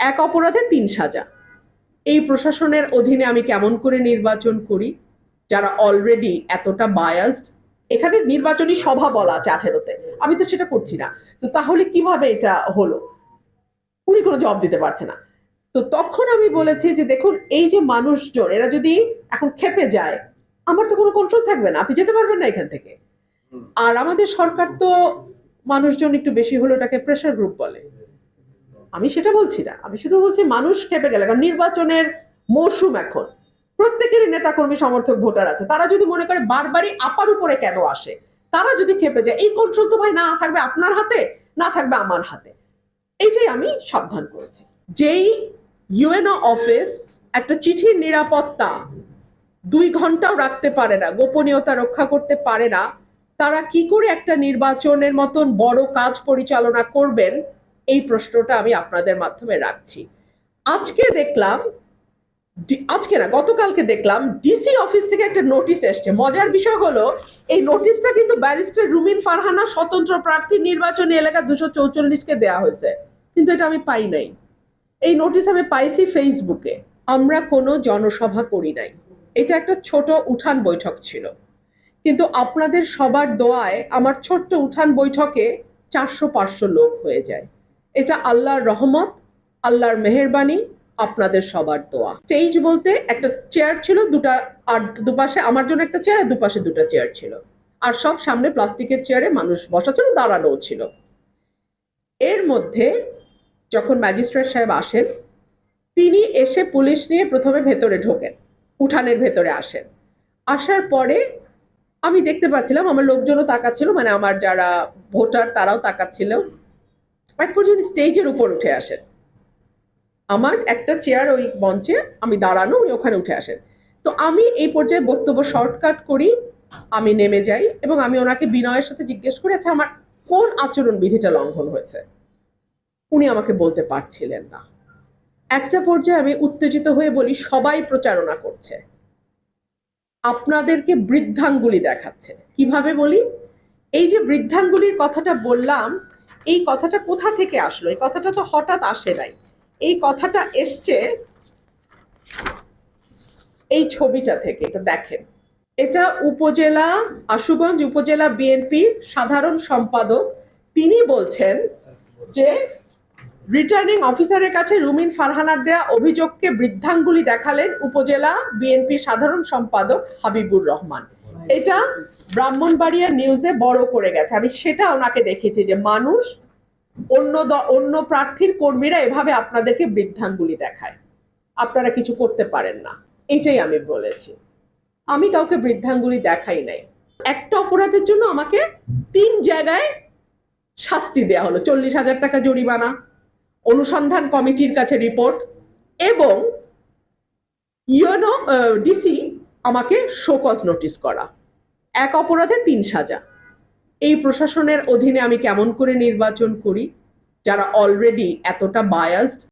এক অপরাধে তিন সাজা। এই প্রশাসনের অধীনে আমি কেমন করে নির্বাচন করি? যারা অলরেডি এতটা বায়াসড এখানে নির্বাচনী সভা বলা আছে আঠেরোতে। আমি তো সেটা করছি না। তো তাহলে কীভাবে এটা হলো? উনি কোনো জবাব দিতে পারছে না। তো তখন আমি বলেছি যে দেখুন এই যে মানুষজন এরা যদি এখন খেপে যায় আমার তো কোনো কন্ট্রোল থাকবে না। আপনি যেতে পারবেন না এখান থেকে। আর আমাদের সরকার তো মানুষজন একটু বেশি হলে ওটাকে প্রেশার গ্রুপ বলে। আমি সেটা বলছি না। আমি শুধু বলছি মানুষ খেপে গেলে, কারণ নির্বাচনের মৌসুম এখন। প্রত্যেকেরই নেতাকর্মী, সমর্থক, ভোটার আছে। তারা যদি মনে করে বারবারই আপার উপরে কেন আসে? তারা যদি খেপে যায়, এই কন্ট্রোল তো ভাই না থাকবে আপনার হাতে, না থাকবে আমার হাতে। এইটাই আমি সাবধান করেছি। যেই ইউএনও অফিস একটা চিঠির নিরাপত্তা দুই ঘন্টাও রাখতে পারে না, গোপনীয়তা রক্ষা করতে পারে না, তারা কি করে একটা নির্বাচনের মতন বড় কাজ পরিচালনা করবেন এই প্রশ্নটা আমি আপনাদের মাধ্যমে রাখছি। আজকে দেখলাম আজকে না, গতকালকে দেখলাম ডিসি অফিস থেকে একটা নোটিশ এসছে। মজার বিষয় হলো, এই নোটিশটা কিন্তু ব্যারিস্টার রুমিন ফারহানা স্বতন্ত্র প্রার্থী নির্বাচনী এলাকা দুশো চৌচল্লিশকে দেওয়া হয়েছে। কিন্তু এটা আমি পাই নাই। এই নোটিশ আমি পাইছি ফেসবুকে আমরা কোনো জনসভা করি নাই। এটা একটা ছোট উঠান বৈঠক ছিল। কিন্তু আপনাদের সবার দোয়ায় আমার ছোট্ট উঠান বৈঠকে চারশো পাঁচশো লোক হয়ে যায়। এটা আল্লাহর রহমত, আল্লাহর মেহেরবানি, আপনাদের সবার দোয়া। স্টেজ বলতে একটা চেয়ার ছিল, দুটা আর দুপাশে, আমার জন্য একটা চেয়ার আর দুপাশে দুটো চেয়ার ছিল। আর সব সামনে প্লাস্টিকের চেয়ারে মানুষ বসা ছিল দাঁড়ানোও ছিল। এর মধ্যে যখন ম্যাজিস্ট্রেট সাহেব আসেন, তিনি এসে পুলিশ নিয়ে প্রথমে ভেতরে ঢোকেন, উঠানের ভেতরে আসেন। আসার পরে আমি দেখতে পাচ্ছিলাম, আমার লোকজনও তাকাচ্ছিল মানে আমার যারা ভোটার, তারাও তাকাচ্ছিল। পর্যন্ত স্টেজের উপর উঠে আসেন। আমার একটা চেয়ার ওই মঞ্চে, আমি দাঁড়ানো, উনি ওখানে উঠে আসেন। তো আমি এই পর্যায়ে বক্তব্য শর্টকাট করি, আমি নেমে যাই এবং আমি ওনাকে বিনয়ের সাথে জিজ্ঞেস করে আচ্ছা আমার কোন আচরণ বিধিটা লঙ্ঘন হয়েছে? উনি আমাকে বলতে পারছিলেন না। একটা পর্যায়ে আমি উত্তেজিত হয়ে বলি, সবাই প্রচারণা করছে। আপনাদেরকে বৃদ্ধাঙ্গুলি দেখাচ্ছে। কীভাবে বলি? এই যে বৃদ্ধাঙ্গুলির কথাটা বললাম এই কথাটা কোথা থেকে আসলো? এই কথাটা তো হঠাৎ আসে নাই। এই কথাটা এসছে এই ছবিটা থেকে, এটা দেখেন। এটা উপজেলা, আশুগঞ্জ উপজেলা বিএনপির সাধারণ সম্পাদক। তিনি বলছেন যে রিটার্নিং অফিসারের কাছে রুমিন ফারহানার দেয়া অভিযোগকে বৃদ্ধাঙ্গুলি দেখালেন উপজেলা বিএনপির সাধারণ সম্পাদক হাবিবুর রহমান। এটা ব্রাহ্মণবাড়িয়া নিউজে বড় করে গেছে। আমি সেটা ওনাকে দেখেছি যে মানুষ অন্য অন্য প্রার্থীর কর্মীরা এভাবে আপনাদেরকে বৃদ্ধাঙ্গুলি দেখায়। আপনারা কিছু করতে পারেন না। এটাই আমি বলেছি। আমি কাউকে বৃদ্ধাঙ্গুলি দেখাই নাই। একটা অপরাধের জন্য আমাকে তিন জায়গায় শাস্তি দেওয়া হলো, চল্লিশ হাজার টাকা জরিমানা, অনুসন্ধান কমিটির কাছে রিপোর্ট এবং ইউনো ডিসি আমাকে শোকজ নোটিশ করা। এক অপরাধে তিন সাজা। এই প্রশাসনের অধীনে আমি কেমন করে নির্বাচন করি? যারা অলরেডি এতটা বায়াসড